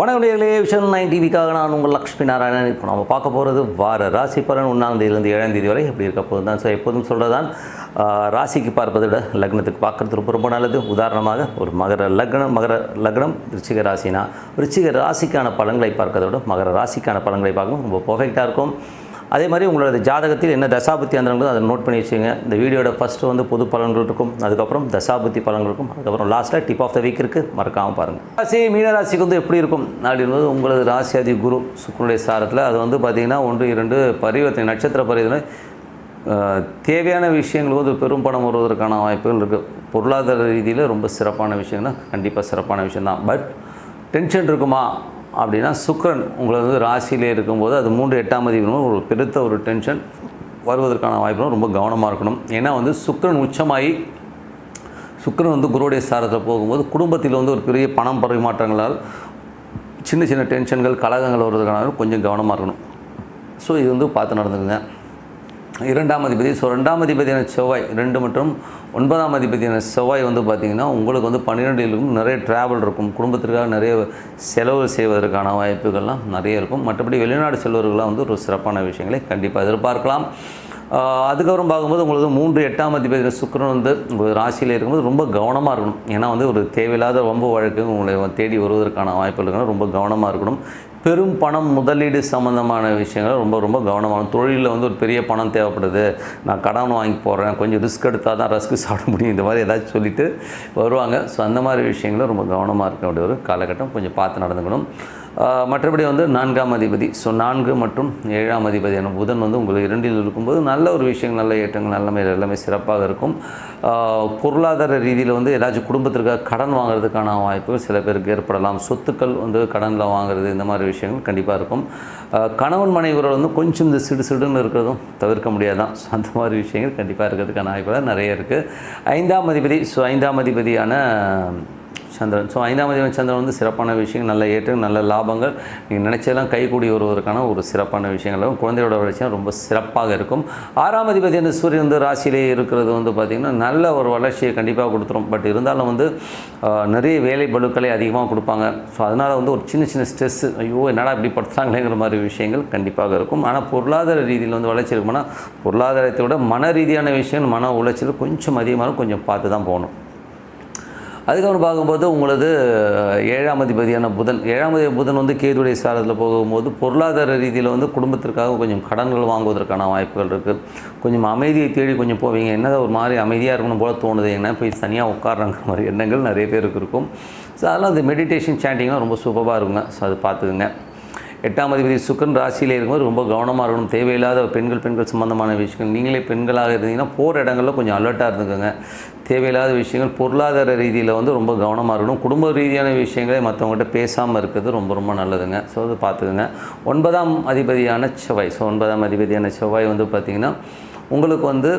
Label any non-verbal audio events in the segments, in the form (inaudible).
வணக்கங்களே vision nine டிவிக்காக நான் உங்கள் லக்ஷ்மி நாராயணன். இப்போ நம்ம பார்க்க போகிறது வார ராசி பலன் ஒன்றாம் தேதியிலேருந்து ஏழாம் தேதி வரை எப்படி இருக்க போது தான் ஸோ எப்போதும் சொல்கிறதான் ராசிக்கு பார்ப்பதை விட லக்னத்துக்கு பார்க்குறது ரொம்ப ரொம்ப நல்லது. உதாரணமாக ஒரு மகர லக்னம் மகர லக்னம் ரிச்சிக ராசினா ரிச்சிக ராசிக்கான பலன்களை பார்க்கறதை விட மகர ராசிக்கான பலன்களை பார்க்கணும். ரொம்ப பர்ஃபெக்டாக இருக்கும். அதே மாதிரி உங்களோட ஜாதகத்தில் என்ன தசாபுத்தி அந்தரங்களோ அதை நோட் பண்ணி வச்சுங்க இந்த வீடியோட ஃபஸ்ட்டு வந்து பொது பலன்கள் இருக்கும் அதுக்கப்புறம் தசாபுத்தி பலன்கள் இருக்கும் அதுக்கப்புறம் லாஸ்ட்டில் டிப் ஆஃப் த வீக் இருக்குது மறக்காமல் பாருங்கள் ராசி மீனராசிக்கு வந்து எப்படி இருக்கும்? அப்படின்றது உங்களது ராசியாதி குரு சுக்கரனுடைய சாரத்தில் அது வந்து பார்த்திங்கன்னா ஒன்று இரண்டு பரிவர்த்தனை நட்சத்திர பரிவர்த்தனை தேவையான விஷயங்கள் வந்து பெரும் பணம் வருவதற்கான வாய்ப்புகள் இருக்குது பொருளாதார ரீதியில் ரொம்ப சிறப்பான விஷயம்னா கண்டிப்பாக சிறப்பான விஷயம்தான். பட் டென்ஷன் இருக்குமா? அப்படின்னா சுக்ரன் உங்களை வந்து ராசியிலே இருக்கும்போது அது மூன்று எட்டாம் தேதி ஒரு பெருத்த ஒரு டென்ஷன் வருவதற்கான வாய்ப்புகளும் ரொம்ப கவனமாக இருக்கணும். ஏன்னா வந்து சுக்கரன் உச்சமாகி சுக்கரன் வந்து குருடைய சாரத்தில் போகும்போது குடும்பத்தில் வந்து ஒரு பெரிய பணம் பரிமாற்றங்களால் சின்ன சின்ன டென்ஷன்கள் கலகங்கள் வருவதற்கான கொஞ்சம் கவனமாக இருக்கணும். ஸோ இது வந்து பார்த்து நடந்துக்குங்க. இரண்டாம் அதிபதி. ஸோ ரெண்டாம் அதிபதியான செவ்வாய் ரெண்டு மற்றும் ஒன்பதாம் அதிபதியான செவ்வாய் வந்து பார்த்திங்கன்னா உங்களுக்கு வந்து பன்னிரெண்டிலும் நிறைய ட்ராவல் இருக்கும். குடும்பத்திற்காக நிறைய செலவு செய்வதற்கான வாய்ப்புகள்லாம் நிறைய இருக்கும். மற்றபடி வெளிநாடு செல்வர்கள்லாம் வந்து ஒரு சிறப்பான விஷயங்களை கண்டிப்பாக எதிர்பார்க்கலாம். அதுக்கப்புறம் பார்க்கும்போது உங்களுக்கு மூன்று எட்டாம் அதிபதி சுக்கிரன் வந்து உங்கள் ராசியில் இருக்கும்போது ரொம்ப கவனமாக இருக்கணும். ஏன்னா வந்து ஒரு தேவையில்லாத வம்பு வழக்கு உங்களை தேடி வருவதற்கான வாய்ப்புகள் ரொம்ப கவனமாக இருக்கணும். பெரும் பணம் முதலீடு சம்மந்தமான விஷயங்கள் ரொம்ப ரொம்ப கவனமாக தொழிலில் வந்து ஒரு பெரிய பணம் தேவைப்படுது. நான் கடன் வாங்கி போகிறேன் கொஞ்சம் ரிஸ்க் எடுத்தால் தான் ரஸ்க்கு சாப்பிட முடியும். இந்த மாதிரி ஏதாச்சும் சொல்லிட்டு வருவாங்க. ஸோ அந்த மாதிரி விஷயங்களும் ரொம்ப கவனமாக இருக்க வேண்டிய ஒரு காலகட்டம். கொஞ்சம் பார்த்து நடந்துக்கணும். மற்றபடி வந்து நான்காம் அதிபதி. ஸோ நான்கு மற்றும் ஏழாம் அதிபதியான புதன் வந்து உங்களுக்கு இரண்டில் இருக்கும்போது நல்ல ஒரு விஷயங்கள் நல்ல ஏற்றங்கள் நல்லமே எல்லாமே சிறப்பாக இருக்கும். பொருளாதார ரீதியில் வந்து ஏதாச்சும் குடும்பத்திற்காக கடன் வாங்குறதுக்கான வாய்ப்புகள் சில பேருக்கு ஏற்படலாம். சொத்துக்கள் வந்து கடனில் வாங்குறது இந்த மாதிரி விஷயங்கள் கண்டிப்பாக இருக்கும். கணவன் மனைவியோட வந்து கொஞ்சம் இந்த சிடு சிடுன்னு இருக்கிறதும் தவிர்க்க முடியாதான். ஸோ அந்த மாதிரி விஷயங்கள் கண்டிப்பாக இருக்கிறதுக்கான வாய்ப்புகள் நிறைய இருக்குது ஐந்தாம் அதிபதி ஸோ ஐந்தாம் அதிபதியான சந்திரன். ஸோ ஐந்தாம் அதிபதி சந்திரன் வந்து சிறப்பான விஷயங்கள் நல்ல ஏற்றம் நல்ல லாபங்கள். நீங்கள் நினைச்சதெல்லாம் கைகூடி வருவதற்கான ஒரு சிறப்பான விஷயங்களும் குழந்தையோட வளர்ச்சியும் ரொம்ப சிறப்பாக இருக்கும். ஆறாம் அதிபதி அந்த சூரியன் வந்து ராசியிலே இருக்கிறது வந்து பார்த்திங்கன்னா நல்ல ஒரு வளர்ச்சியை கண்டிப்பாக கொடுத்துரும். பட் இருந்தாலும் வந்து நிறைய வேலை பலுக்களை அதிகமாக கொடுப்பாங்க. ஸோ அதனால் வந்து ஒரு சின்ன சின்ன ஸ்ட்ரெஸ்ஸு ஐயோ என்னடா இப்படி படுத்துறாங்களேங்கிற மாதிரி விஷயங்கள் கண்டிப்பாக இருக்கும். ஆனால் பொருளாதார ரீதியில் வந்து வளர்ச்சி இருக்கும்னா பொருளாதாரத்தை விட மன ரீதியான விஷயங்கள் மன உளைச்சல் கொஞ்சம் அதிகமாக கொஞ்சம் பார்த்து தான் போகணும். அதுக்கப்புறம் பார்க்கும்போது உங்களது ஏழாம் அதிபதியான புதன். ஏழாம் அதிபதி புதன் வந்து கேதுடைய சாரத்தில் போகும்போது பொருளாதார ரீதியில் வந்து குடும்பத்திற்காக கொஞ்சம் கடன்கள் வாங்குவதற்கான வாய்ப்புகள் இருக்குது கொஞ்சம் அமைதியை தேடி கொஞ்சம் போவீங்க. என்னதான் ஒரு மாதிரி அமைதியாக இருக்கணும் போல தோணுது. என்ன போய் தனியாக உட்கார்றாங்கிற மாதிரி எண்ணங்கள் நிறைய பேருக்கு இருக்கும். ஸோ அதெல்லாம் அந்த மெடிடேஷன் சாண்டிங்லாம் ரொம்ப சூப்பராக இருக்குங்க. ஸோ அது பார்த்துக்குங்க. எட்டாம் அதிபதி சுக்கரன் ராசியில் இருக்கும்போது ரொம்ப கவனமாக இருக்கணும். தேவையில்லாத பெண்கள் பெண்கள் சம்பந்தமான விஷயங்கள். நீங்களே பெண்களாக இருந்தீங்கன்னா போகிற இடங்களில் கொஞ்சம் அலர்ட்டாக இருந்துக்கோங்க. தேவையில்லாத விஷயங்கள் பொருளாதார ரீதியில் வந்து ரொம்ப கவனமாக இருக்கணும். குடும்ப ரீதியான விஷயங்களை மற்றவங்ககிட்ட பேசாமல் இருக்கிறது ரொம்ப ரொம்ப நல்லதுங்க. ஸோ அது பார்த்துக்குங்க. ஒன்பதாம் அதிபதியான செவ்வாய். ஸோ ஒன்பதாம் அதிபதியான செவ்வாய் வந்து பார்த்திங்கன்னா உங்களுக்கு வந்து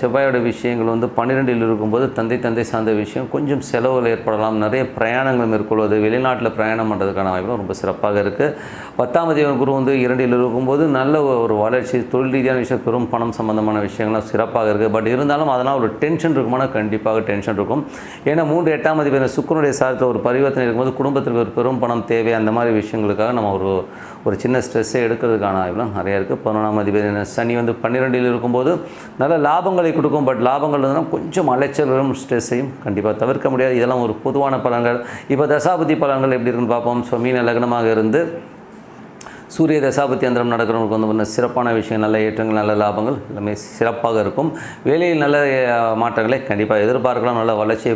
செவ்வாயோட விஷயங்கள் வந்து பன்னிரெண்டில் இருக்கும்போது தந்தை தந்தை சார்ந்த விஷயம் கொஞ்சம் செலவுகள் ஏற்படலாம். நிறைய பிரயாணங்கள் மேற்கொள்வது வெளிநாட்டில் பிரயாணம் பண்ணுறதுக்கான வாய்ப்பு ரொம்ப சிறப்பாக இருக்குது பத்தாம் அதிபதி குரு வந்து இரண்டில் இருக்கும்போது நல்ல ஒரு வளர்ச்சி தொழில் ரீதியான விஷயம் பெரும் பணம் சம்மந்தமான விஷயங்கள்லாம் சிறப்பாக இருக்குது பட் இருந்தாலும் அதனால் ஒரு டென்ஷன் இருக்குமானா கண்டிப்பாக டென்ஷன் இருக்கும். ஏன்னா மூன்று எட்டாம் அதிபதி சுக்கரனுடைய சாரத்தில் ஒரு பரிவர்த்தனை இருக்கும்போது குடும்பத்திற்கு ஒரு பெரும் பணம் தேவை. அந்த மாதிரி விஷயங்களுக்காக நம்ம ஒரு ஒரு சின்ன ஸ்ட்ரெஸ்ஸை எடுக்கிறதுக்கான வாய்ப்புலாம் நிறைய இருக்குது பதினொன்றாம் அதிபர் சனி வந்து பன்னிரெண்டில் இருக்கும்போது நல்ல லாபங்களை கொடுக்கும் பட் லாபங்கள் இருந்தால் கொஞ்சம் அலைச்சலும் ஸ்ட்ரெஸ்ஸையும் கண்டிப்பாக தவிர்க்க முடியாது. இதெல்லாம் ஒரு பொதுவான பலன்கள். இப்போ தசாபதி பலன்கள் எப்படி இருக்குன்னு பார்ப்போம். ஸோ மீன லக்னமாக இருந்து சூரிய தசாபத்தி அந்தரம் நடக்கிறவங்களுக்கு வந்து பண்ண சிறப்பான விஷயம் நல்ல ஏற்றங்கள் நல்ல லாபங்கள் எல்லாமே சிறப்பாக இருக்கும். வேலையில் நல்ல மாற்றங்களை கண்டிப்பாக எதிர்பார்க்கலாம். நல்ல வளர்ச்சியை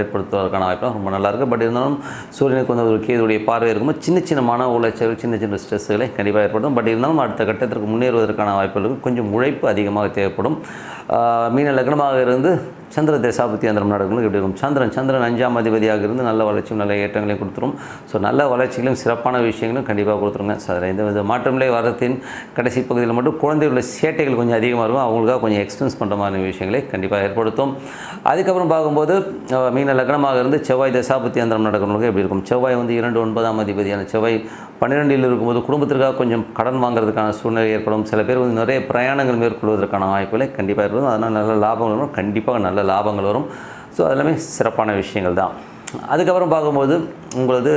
ஏற்படுத்துவதற்கான வாய்ப்புலாம் ரொம்ப நல்லாயிருக்கு பட் இருந்தாலும் சூரியனுக்கு வந்து ஒரு கேதுடைய பார்வை இருக்கும்போது சின்ன சின்ன மன உளைச்சல் சின்ன சின்ன ஸ்ட்ரெஸ்ஸுகளை கண்டிப்பாக ஏற்படும் பட் இருந்தாலும் அடுத்த கட்டத்திற்கு முன்னேறுவதற்கான வாய்ப்புகளுக்கு கொஞ்சம் உழைப்பு அதிகமாக தேவைப்படும். மீன லக்னமாக இருந்து சந்திர தசாபத்தி அந்தரம் நடக்கணும் எப்படி இருக்கும்? சந்திரன் சந்திரன் அஞ்சாம் அதிபதியாக இருந்து நல்ல வளர்ச்சியும் நல்ல ஏற்றங்களையும் கொடுத்துரும். ஸோ நல்ல வளர்ச்சிகளும் சிறப்பான விஷயங்களும் கண்டிப்பாக கொடுத்துருங்க. ஸோ அதில் இந்த வித மாற்றமில்லை. வரத்தின் கடைசி பகுதியில் மட்டும் குழந்தைகளோட சேட்டைகள் கொஞ்சம் அதிகமாக இருக்கும். அவங்களுக்காக கொஞ்சம் எக்ஸ்பென்ஸ் பண்ணுற மாதிரி விஷயங்களை கண்டிப்பாக ஏற்படுத்தும். அதுக்கப்புறம் பார்க்கும்போது மீன லக்னமாக இருந்து செவ்வாய் தசாபத்தி அந்தரம் நடக்கிறவங்களுக்கு எப்படி இருக்கும்? செவ்வாய் வந்து இரண்டு ஒன்பதாம் அதிபதியான செவ்வாய் பன்னிரெண்டில் இருக்கும்போது குடும்பத்திற்காக கொஞ்சம் கடன் வாங்குறதுக்கான சூழ்நிலை ஏற்படும். சில பேர் வந்து நிறைய பிரயாணங்கள் மேற்கொள்வதற்கான வாய்ப்புகளை கண்டிப்பாக இருக்கும் அதனால் நல்ல லாபங்கள் வரும். கண்டிப்பாக நல்ல லாபங்கள் வரும். ஸோ அதெல்லாமே சிறப்பான விஷயங்கள் தான். அதுக்கப்புறம் பார்க்கும்போது உங்களது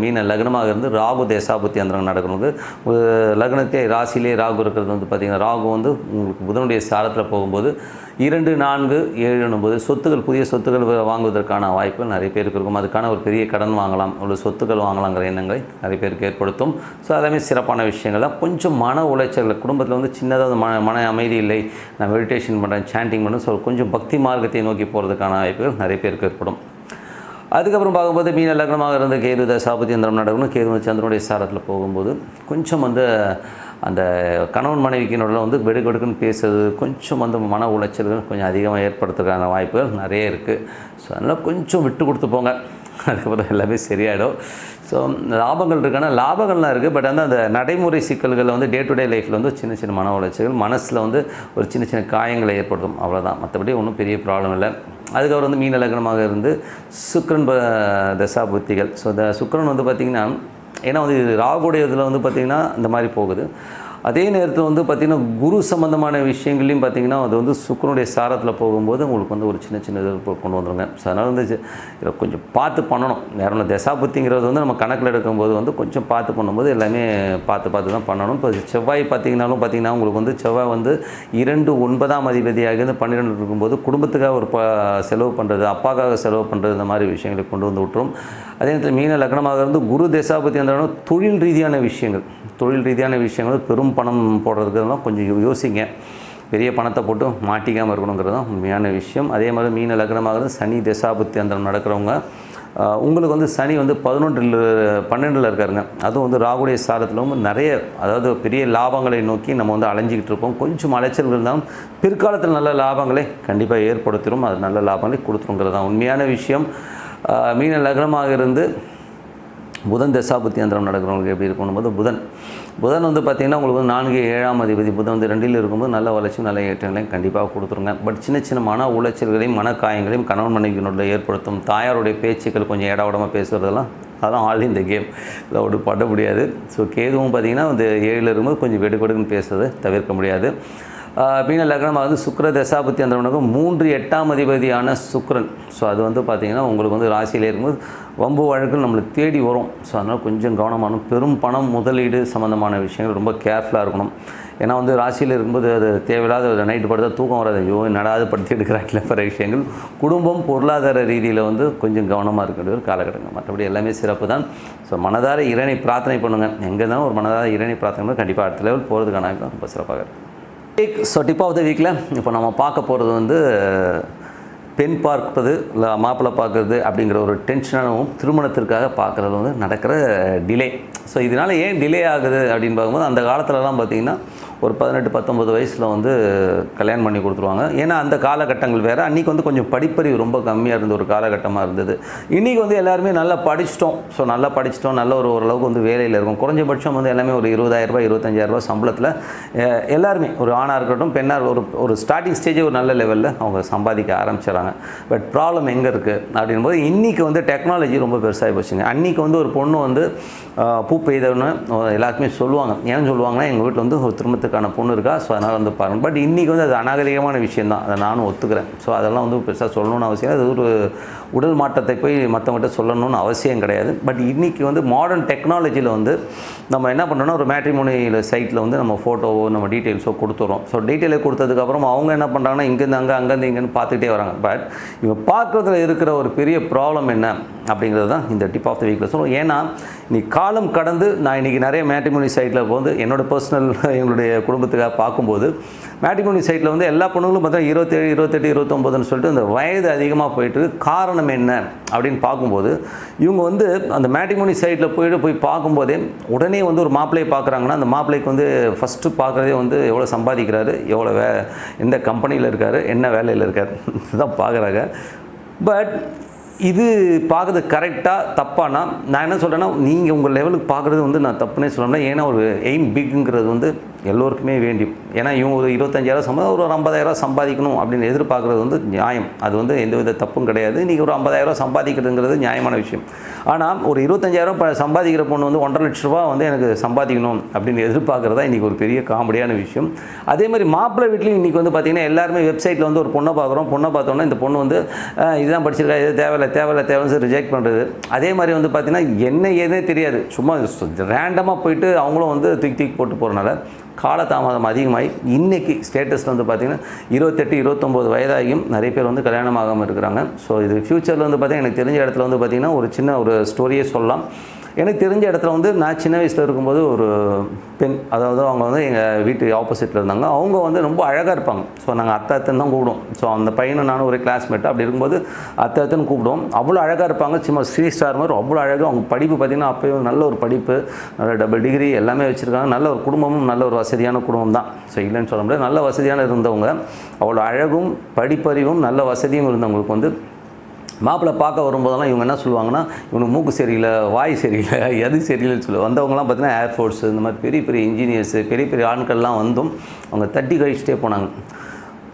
மீன லக்னமாக இருந்து ராகு தேசாபுத்தி அந்தரம் நடக்கணுங்க ஒரு லக்னத்தே ராசியிலே ராகு இருக்கிறது வந்து பார்த்திங்கன்னா ராகு வந்து உங்களுக்கு புதனுடைய சாரத்தில் போகும்போது இரண்டு நான்கு ஏழு ஒன்பது சொத்துக்கள் புதிய சொத்துக்கள் வாங்குவதற்கான வாய்ப்புகள் நிறைய பேருக்கு இருக்கும். அதுக்கான ஒரு பெரிய கடன் வாங்கலாம் ஒரு சொத்துக்கள் வாங்கலாங்கிற எண்ணங்களை நிறைய பேருக்கு ஏற்படுத்தும். ஸோ எல்லாமே சிறப்பான விஷயங்கள் தான். கொஞ்சம் மன உளைச்சல் குடும்பத்தில் வந்து சின்னதாக மன மன அமைதி இல்லை நான் மெடிடேஷன் பண்ணுறேன் சாண்டிங் பண்ணுறேன் ஸோ கொஞ்சம் பக்தி மார்க்கத்தை நோக்கி போகிறதுக்கான வாய்ப்புகள் நிறைய பேருக்கு ஏற்படும். அதுக்கப்புறம் பார்க்கும்போது மீன லக்னமாக இருந்த கேது தசாபதி அந்தரம் நடக்கணும் கேது சந்திரனுடைய சாரத்தில் போகும்போது கொஞ்சம் வந்து அந்த கணவன் மனைவிக்கினோட வந்து வெடுக்கெடுக்குன்னு பேசுறது கொஞ்சம் வந்து மன உளைச்சல்கள் கொஞ்சம் அதிகமாக ஏற்படுத்துறதுக்கான வாய்ப்புகள் நிறைய இருக்குது ஸோ அதனால் கொஞ்சம் விட்டு கொடுத்து போங்க. அதுக்கப்புறம் எல்லாமே சரியாயிடும். ஸோ லாபங்கள் இருக்குன்னா லாபங்கள்லாம் இருக்குது பட் வந்து அந்த நடைமுறை சிக்கல்களில் வந்து டே டு டே லைஃப்பில் வந்து சின்ன சின்ன மன உளைச்சல்கள் மனசில் வந்து ஒரு சின்ன சின்ன காயங்களை ஏற்படுத்தும். அவ்வளோதான் மற்றபடி ஒன்றும் பெரிய ப்ராப்ளம் இல்லை. அதுக்கப்புறம் வந்து மீன லக்னமாக இருந்து சுக்கரன் ப- ஸோ இந்த சுக்கிரன் வந்து பார்த்திங்கன்னா ஏன்னா வந்து ராகுடைய இதில் வந்து பார்த்திங்கன்னா இந்த மாதிரி போகுது. அதே நேரத்தில் வந்து பார்த்திங்கன்னா குரு சம்மந்தமான விஷயங்களையும் பார்த்திங்கன்னா அது வந்து சுக்கரனுடைய சாரத்தில் போகும்போது உங்களுக்கு வந்து ஒரு சின்ன சின்ன இது கொண்டு வந்துருங்க. ஸோ அதனால் வந்து இதை கொஞ்சம் பார்த்து பண்ணணும். நேரம் தசாபுத்திங்கிறது வந்து நம்ம கணக்கில் எடுக்கும்போது வந்து கொஞ்சம் பார்த்து பண்ணும்போது எல்லாமே பார்த்து பார்த்து தான் பண்ணணும். இப்போ செவ்வாய் பார்த்திங்கனாலும் பார்த்திங்கன்னா உங்களுக்கு வந்து செவ்வாய் வந்து இரண்டு ஒன்பதாம் அதிபதியாக இருந்து பன்னிரெண்டு இருக்கும்போது குடும்பத்துக்காக ஒரு ப செலவு பண்ணுறது அப்பாக்காக செலவு பண்ணுறது இந்த மாதிரி விஷயங்களை கொண்டு வந்து விட்டுரும். அதே நேரத்தில் மீன லக்னமாக இருந்து குரு தேசாபதி அந்த தொழில் ரீதியான விஷயங்கள் தொழில் ரீதியான விஷயங்கள் பெரும் பணம் போடுறதுக்கெல்லாம் கொஞ்சம் யோசிங்க. பெரிய பணத்தை போட்டு மாட்டிக்காமல் இருக்கணுங்கிறது தான் உண்மையான விஷயம். அதே மாதிரி மீன லக்னமாகிறது சனி தசாபுத்தி அந்தரம் நடக்கிறவங்க உங்களுக்கு வந்து சனி வந்து பதினொன்றில் பன்னெண்டில் இருக்காருங்க. அதுவும் வந்து ராகுடைய சாரத்தில் வந்து நிறைய அதாவது பெரிய லாபங்களை நோக்கி நம்ம வந்து அலைஞ்சிக்கிட்டு இருப்போம். கொஞ்சம் அலைச்சல்கள் இருந்தாலும் பிற்காலத்தில் நல்ல லாபங்களை கண்டிப்பாக ஏற்படுத்திடும் அது நல்ல லாபங்களை கொடுத்துருங்கிறது தான் உண்மையான விஷயம். மீன லக்னமாக இருந்து புதன் தசாபுத்தி அந்தரம் நடக்கிறவங்களுக்கு எப்படி இருக்கணும்? போது புதன். புதன் வந்து பார்த்திங்கன்னா உங்களுக்கு வந்து நான்கு ஏழாம் அதிபதி புதன் வந்து ரெண்டில் இருக்கும்போது நல்ல வளர்ச்சி நல்ல ஏற்றங்களையும் கண்டிப்பாக கொடுத்துருங்க. பட் சின்ன சின்ன மன உளைச்சல்களையும் மன காயங்களையும் கணவன் மனைவியினுடைய ஏற்படுத்தும். தாயாருடைய பேச்சுக்கள் கொஞ்சம் ஏடாவிடமாக பேசுகிறதெல்லாம் அதெல்லாம் ஆல் இந்த கேம் இதில் ஒரு பட முடியாது. ஸோ கேதுவும் பார்த்திங்கன்னா வந்து ஏழில் இருக்கும்போது கொஞ்சம் வெடுக்கெடுக்குன்னு பேசுறது தவிர்க்க முடியாது. மீன லக்னமாக வந்து சுக்கர தசாபத்தி அந்த மூன்று எட்டாம் அதிபதியான சுக்கரன். ஸோ அது வந்து பார்த்திங்கன்னா உங்களுக்கு வந்து ராசியில் இருக்கும்போது வம்பு வழக்கில் நம்மளை தேடி வரும். ஸோ அதனால் கொஞ்சம் கவனமானும் பெரும் பணம் முதலீடு சம்மந்தமான விஷயங்கள் ரொம்ப கேர்ஃபுல்லாக இருக்கணும். ஏன்னா வந்து ராசியில் இருக்கும்போது அது தேவையில்லாத நைட்டு படுத்தா தூக்கம் வராது. ஐயோ நடாது படுத்தி எடுக்கிறாங்களே பிற விஷயங்கள். குடும்பம் பொருளாதார ரீதியில் வந்து கொஞ்சம் கவனமாக இருக்க ஒரு காலகட்டங்கள். மற்றபடி எல்லாமே சிறப்பு தான். ஸோ மனதார இறைனை பிரார்த்தனை பண்ணுங்கள் எங்கே தான் ஒரு மனதார இறைனை பிரார்த்தனை கண்டிப்பாக அடுத்த லெவல் போகிறதுக்கான ரொம்ப சிறப்பாக இருக்கும் ஸோ டிப் ஆஃப் த வீக்கில் இப்போ நம்ம பார்க்க போகிறது வந்து பெண் பார்ப்பது இல்லை மாப்பிள்ளை பார்க்குறது அப்படிங்கிற ஒரு டென்ஷனாகவும் திருமணத்திற்காக பார்க்குறது வந்து நடக்கிற டிலே ஸோ இதனால் ஏன் டிலே ஆகுது அப்படின்னு பார்க்கும்போது அந்த காலத்துலலாம் பார்த்திங்கன்னா ஒரு பதினெட்டு பத்தொம்பது வயசில் வந்து கல்யாணம் பண்ணி கொடுத்துருவாங்க. ஏன்னா அந்த காலகட்டங்கள் வேறு. அன்றைக்கி வந்து கொஞ்சம் படிப்பறிவு ரொம்ப கம்மியாக இருந்த ஒரு காலகட்டமாக இருந்தது. இன்றைக்கி வந்து எல்லாருமே நல்லா படிச்சிட்டோம். ஸோ நல்லா படிச்சிட்டோம். நல்ல ஒரு ஓரளவுக்கு வந்து வேலையில் இருக்கும். குறைஞ்சபட்சம் வந்து எல்லாமே ஒரு இருபதாயிரரூபா இருபத்தஞ்சாயிரரூபா சம்பளத்தில் எல்லாருமே ஒரு ஆணாக இருக்கட்டும் பெண்ணாக ஒரு ஒரு ஸ்டார்டிங் ஸ்டேஜே ஒரு நல்ல லெவலில் அவங்க சம்பாதிக்க ஆரம்பிச்சிடறாங்க. பட் ப்ராப்ளம் எங்கே இருக்குது அப்படின்போது இன்றைக்கி வந்து டெக்னாலஜி ரொம்ப பெருசாகி போச்சுங்க. அன்றைக்கி வந்து ஒரு பொண்ணு வந்து பூ பெய்தவன்னு எல்லாருக்குமே சொல்லுவாங்க. ஏன் சொல்லுவாங்கன்னா எங்கள் வீட்டில் வந்து ஒரு திரும்ப திருமணத்துக்கான பொண்ணு இருக்கா? ஸோ அதனால் வந்து பாருங்கள் பட் இன்றைக்கி வந்து அது அநாகரிகமான விஷயந்தான் அதை நானும் ஒத்துக்கிறேன். ஸோ அதெல்லாம் வந்து பெருசாக சொல்லணும்னு அவசியம் அது ஒரு உடல் மாற்றத்தை போய் மற்றவங்கள்ட்ட சொல்லணும்னு அவசியம் கிடையாது. பட் இன்றைக்கி வந்து மாடர்ன் டெக்னாலஜியில் வந்து நம்ம என்ன பண்ணுறோன்னா ஒரு மேட்ரிமோனியில் சைட்டில் வந்து நம்ம ஃபோட்டோவோ நம்ம டீட்டெயில்ஸோ கொடுத்துறோம். ஸோ டீட்டெயிலை கொடுத்ததுக்கப்புறம் அவங்க என்ன பண்ணுறாங்கன்னா இங்கேருந்து அங்கே அங்கேருந்து இங்கேன்னு பார்த்துக்கிட்டே வராங்க. பட் இவங்க பார்க்குறதுல இருக்கிற ஒரு பெரிய ப்ராப்ளம் என்ன? அப்படிங்கிறது தான் இந்த டிப் ஆஃப் த வீக்கில் சொல்லுவோம் ஏன்னா நீ காலம் கடந்து நான் இன்றைக்கி நிறைய மேட்ரிமோனி சைட்டில் வந்து என்னோட பர்சனல் எங்களுடைய குடும்பத்துக்காக பார்க்கும்போது மேட்ரிமோனி சைட்டில் வந்து எல்லா பொண்ணுங்களும் பார்த்தா இருபத்தேழு இருபத்தெட்டு இருபத்தொம்போதுன்னு சொல்லிட்டு இந்த வயது அதிகமாக போயிட்டு காரணம் என்ன அப்படின்னு பார்க்கும்போது இவங்க வந்து அந்த மேட்ரிமோனி சைட்டில் போயிட்டு போய் பார்க்கும்போதே உடனே வந்து ஒரு மாப்பிள்ளையை பார்க்குறாங்கன்னா அந்த மாப்பிள்ளைக்கு வந்து ஃபஸ்ட்டு பார்க்குறதே வந்து எவ்வளோ சம்பாதிக்கிறாரு எவ்வளோ வே எந்த கம்பெனியில் இருக்கார் என்ன வேலையில் இருக்கார் (laughs) இதுதான் பார்க்குறாங்க. பட் இது பார்க்குறது கரெக்டாக தப்பானா? நான் என்ன சொல்கிறேன்னா நீங்கள் உங்கள் லெவலுக்கு பார்க்குறது வந்து நான் தப்புனே சொல்லணும்னா ஏன்னா ஒரு எய்ம் பிக்குங்கிறது வந்து எல்லோருக்குமே வேண்டி ஏன்னா இவங்க ஒரு இருபத்தஞ்சாயிரம் சம்பளம் ஒரு ஐம்பதாயிரம் சம்பாதிக்கணும் அப்படின்னு எதிர்பார்க்குறது வந்து நியாயம். அது வந்து எந்தவித தப்பும் கிடையாது. இன்றைக்கி ஒரு ஐம்பதாயிரம் சம்பாதிக்கிறதுங்கிறது நியாயமான விஷயம். ஆனால் ஒரு இருபத்தஞ்சாயிரம் சம்பாதிக்கிற பொண்ணு வந்து ஒன்றரை லட்ச ரூபா வந்து எனக்கு சம்பாதிக்கணும் அப்படின்னு எதிர்பார்க்குறதா இன்றைக்கி ஒரு பெரிய காமெடியான விஷயம். அதே மாதிரி மாப்பிள்ளை வீட்லேயும் இன்றைக்கி வந்து பார்த்திங்கன்னா எல்லாருமே வெப்சைட்டில் வந்து ஒரு பொண்ணை பார்க்குறோம் பொண்ணை பார்த்தோன்னா இந்த பொண்ணு வந்து இதுதான் படிச்சிருக்கா இது தேவையில்லை தேவையில்லை தேவைன்னு ரிஜெக்ட் பண்ணுறது அதே மாதிரி வந்து பார்த்திங்கன்னா என்ன ஏதே தெரியாது. சும்மா ரேண்டமாக போயிட்டு அவங்களும் வந்து தூக்கி தூக்கி போட்டு போகிறனால காலதாமதம் அதிகமாகி இன்றைக்கி ஸ்டேட்டஸில் வந்து பார்த்திங்கன்னா இருபத்தெட்டு இருபத்தொம்போது வயதாகியும் நிறைய பேர் வந்து கல்யாணம் ஆகாமல் இருக்கிறாங்க. ஸோ இது ஃப்யூச்சரில் வந்து பார்த்திங்கன்னா எனக்கு தெரிஞ்ச இடத்துல வந்து பார்த்திங்கன்னா ஒரு சின்ன ஒரு ஸ்டோரியே சொல்லலாம். எனக்கு தெரிஞ்ச இடத்துல வந்து நான் சின்ன வயசில் இருக்கும்போது ஒரு பெண் அதாவது அவங்க வந்து எங்கள் வீட்டு ஆப்போசிட்டில் இருந்தாங்க. அவங்க வந்து ரொம்ப அழகாக இருப்பாங்க. ஸோ நாங்கள் அத்தை அத்தன் தான் கூப்பிடுவோம். ஸோ அந்த பையனும் நானும் ஒரு கிளாஸ்மேட் அப்படி இருக்கும்போது அத்தை அத்தன் கூப்பிடுவோம். அவ்வளோ அழகாக இருப்பாங்க. சும்மா ஸ்ரீ ஸ்டார் மாதிரி அவ்வளோ அழகாக அவங்க படிப்பு பார்த்திங்கன்னா அப்போயும் நல்ல ஒரு படிப்பு நல்ல டபுள் டிகிரி எல்லாமே வச்சுருக்காங்க. நல்ல ஒரு குடும்பமும் நல்ல ஒரு வசதியான குடும்பம் தான். ஸோ இல்லைன்னு சொல்ல முடியாது. நல்ல வசதியான இருந்தவங்க. அவ்வளோ அழகும் படிப்பறிவும் நல்ல வசதியும் இருந்தவங்களுக்கு வந்து மாப்பிள்ளை பார்க்க வரும்போதெல்லாம் இவங்க என்ன சொல்லுவாங்கன்னா இவனுக்கு மூக்கு சரியில்லை வாய் சரியில்லை எது சரியில்லைன்னு சொல்லி. வந்தவங்கலாம் பார்த்தீங்கன்னா ஏர்ஃபோர்ஸ் இந்த மாதிரி பெரிய பெரிய இன்ஜினியர்ஸு பெரிய பெரிய ஆண்கள்லாம் வந்தும் அவங்க தட்டி கழிச்சிட்டே போனாங்க.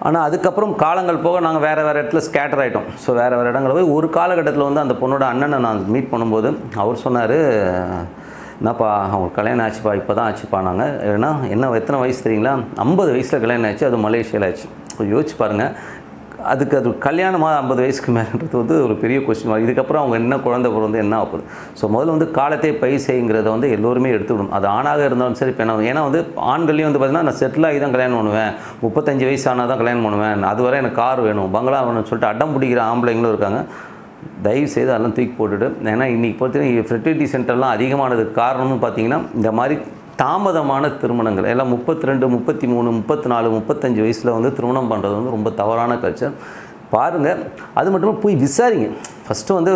ஆனால் அதுக்கப்புறம் காலங்கள் போக நாங்கள் வேறு வேறு இடத்துல ஸ்கேட்டர் ஆகிட்டோம் ஸோ வேறு வேறு இடங்களில் போய் ஒரு காலகட்டத்தில் வந்து அந்த பொண்ணோட அண்ணனை நான் மீட் பண்ணும்போது அவர் சொன்னார் என்னப்பா அவங்களுக்கு கல்யாணம் ஆச்சுப்பா இப்போ தான் ஆச்சுப்பா நாங்கள் ஏன்னா என்ன எத்தனை வயசு தெரியுங்களா? ஐம்பது வயசில் கல்யாணம் ஆச்சு அது மலேசியாவில் ஆச்சு. கொஞ்சம் யோசிச்சு பாருங்கள் அதுக்கு அது கல்யாணமாக ஐம்பது வயசுக்கு மேலேன்றது வந்து ஒரு பெரிய கொஸ்டின் மார்க் இதுக்கப்புறம் அவங்க என்ன குழந்தை பிறந்து என்ன ஆகுது ஸோ முதல்ல வந்து காலத்தை பை செய்யுங்கிறத வந்து எல்லோருமே எடுத்துக்கணும் அது ஆணாக இருந்தாலும் சரி பெண்ணாக ஏன்னா வந்து ஆண்கள்லேயும் வந்து பார்த்தீங்கன்னா நான் செட்டில் ஆகி தான் கல்யாணம் பண்ணுவேன். முப்பத்தஞ்சு வயசு ஆனால் தான் கல்யாணம் பண்ணுவேன். அது வரை எனக்கு கார் வேணும். பங்களா வேணும்னு சொல்லிட்டு அடம் பிடிக்கிற ஆம்பளைங்களும் இருக்காங்க. தயவு செய்து அதெல்லாம் தூக்கி போட்டுட்டு ஏன்னா இன்றைக்கி பார்த்தீங்கன்னா ஃபெர்டிலிட்டி சென்டர்லாம் அதிகமானதுக்கு காரணமும் பார்த்தீங்கன்னா இந்த மாதிரி தாமதமான திருமணங்கள். எல்லாம் முப்பத்தி ரெண்டு முப்பத்தி மூணு முப்பத்தி நாலு முப்பத்தஞ்சு வயசில் வந்து திருமணம் பண்ணுறது வந்து ரொம்ப தவறான கல்ச்சர். பாருங்கள் அது மட்டும் இல்லாம போய் விசாரிங்க. ஃபஸ்ட்டு வந்து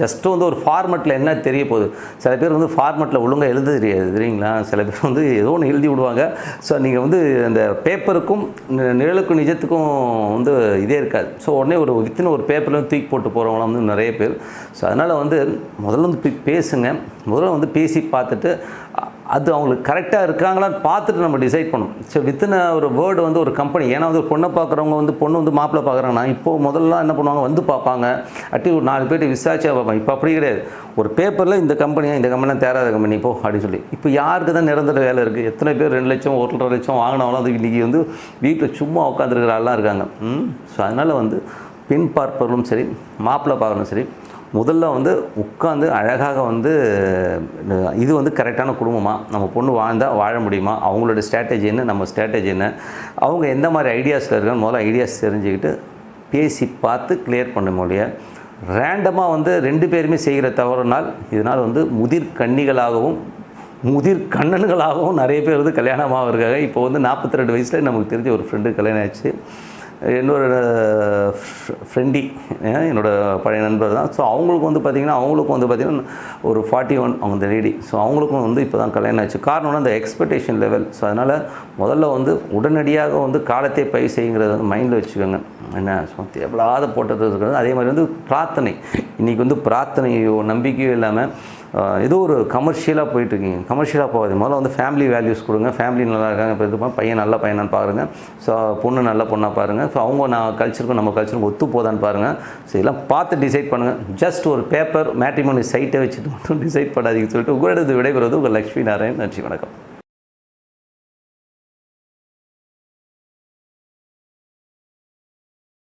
ஜஸ்ட்டு வந்து ஒரு ஃபார்மெட்டில் என்ன தெரிய போகுது? சில பேர் வந்து ஃபார்மெட்டில் ஒழுங்காக எழுத தெரியாது தெரியுங்களா? சில பேர் வந்து ஏதோ ஒன்று எழுதி விடுவாங்க. ஸோ நீங்கள் வந்து அந்த பேப்பருக்கும் நிழலுக்கும் நிஜத்துக்கும் வந்து இதே இருக்காது. ஸோ உடனே ஒரு வித்தின் ஒரு பேப்பரில் தூக்கி போட்டு போகிறவங்களாம் வந்து நிறைய பேர். ஸோ அதனால் வந்து முதல்ல வந்து பேசுங்க. முதல்ல வந்து பேசி பார்த்துட்டு அது அவங்களுக்கு கரெக்டாக இருக்காங்களான்னு பார்த்துட்டு நம்ம டிசைட் பண்ணணும். ஸோ வித்தின் ஒரு வேர்டு வந்து ஒரு கம்பெனி ஏன்னா வந்து ஒரு பொண்ணை பார்க்குறவங்க வந்து பொண்ணு வந்து மாப்பிள்ளை பார்க்குறாங்கன்னா இப்போது முதல்லாம் என்ன பண்ணுவாங்க? வந்து பார்ப்பாங்க. அட்டி ஒரு நாலு பேர்ட்டு விசாரிச்சா பார்ப்பாங்க. இப்போ அப்படி கிடையாது. ஒரு பேப்பரில் இந்த கம்பெனியாக இந்த கம்பெனிலாம் தேராத கம்பெனி போ அப்படின்னு சொல்லி. இப்போ யாருக்கு தான் நிரந்தர வேலை இருக்குது எத்தனை பேர் ரெண்டு லட்சம் ஒன்றரை லட்சம் வாங்கினாலும் அது இன்றைக்கி வந்து வீட்டில் சும்மா உட்காந்துருக்கிற இருக்காங்க. ம்? ஸோ அதனால் வந்து பின் பார்ப்பவர்களும் சரி மாப்பிள்ளை பார்க்கணும் சரி முதல்ல வந்து உட்காந்து அழகாக வந்து இது வந்து கரெக்டான குடும்பமாக நம்ம பொண்ணு வாழ்ந்தால் வாழ முடியுமா? அவங்களோட ஸ்ட்ராட்டஜி என்ன? நம்ம ஸ்ட்ராட்டஜி என்ன? அவங்க எந்த மாதிரி ஐடியாஸில் இருக்கான்னு முதல்ல ஐடியாஸ் தெரிஞ்சுக்கிட்டு பேசி பார்த்து கிளியர் பண்ண முடியாது ரேண்டமாக வந்து ரெண்டு பேருமே செய்கிற தவறுனால் இதனால் வந்து முதிர் கன்னிகளாகவும் முதிர் கண்ணன்களாகவும் நிறைய பேர் வந்து கல்யாணமாக இருக்காங்க இப்போ வந்து நாற்பத்தி ரெண்டு வயசில் நமக்கு தெரிஞ்ச ஒரு ஃப்ரெண்டு கல்யாணம் ஆச்சு இன்னொரு ஃப்ரெண்டி என்னோட பழைய நண்பர் தான். ஸோ அவங்களுக்கு வந்து பார்த்திங்கன்னா அவங்களுக்கும் வந்து பார்த்திங்கன்னா ஒரு ஃபார்ட்டி ஒன் அவங்க லேடி ஸோ அவங்களுக்கும் வந்து இப்போ தான் கல்யாணம் ஆச்சு. காரணம்னா அந்த எக்ஸ்பெக்டேஷன் லெவல் ஸோ அதனால் முதல்ல வந்து உடனடியாக வந்து காலத்தை பயிர் செய்யுங்கிறத வந்து மைண்டில் வச்சுக்கோங்க. என்ன ஸோ தேவையில்லாத போட்டது இருக்கிறது. அதே மாதிரி வந்து பிரார்த்தனை. இன்றைக்கி வந்து பிரார்த்தனையோ நம்பிக்கையோ இல்லாமல் ஏதோ ஒரு கமர்ஷியலாக போயிட்டுருக்கீங்க. கமர்ஷியலாக போகாது முதல்ல வந்து ஃபேமிலி வேல்யூஸ் கொடுங்க. ஃபேமிலி நல்லா இருக்காங்க இப்போ இது பையன் நல்ல பையனான்னு பாருங்கள் ஸோ பொண்ணு நல்ல பொண்ணாக பாருங்கள் ஸோ அவங்க நான் கல்ச்சருக்கும் நம்ம கல்ச்சருக்கும் ஒத்து போதான்னு பாருங்கள் ஸோ இதெல்லாம் பார்த்து டிசைட் பண்ணுங்கள் ஜஸ்ட் ஒரு பேப்பர் மேட்ரிமோனி சைட்டை வச்சுட்டு மட்டும் டிசைட் பண்ணாதீங்கன்னு சொல்லிட்டு உங்களோட விடைபெறுவது உங்கள் லக்ஷ்மி நாராயண் நன்றி வணக்கம்.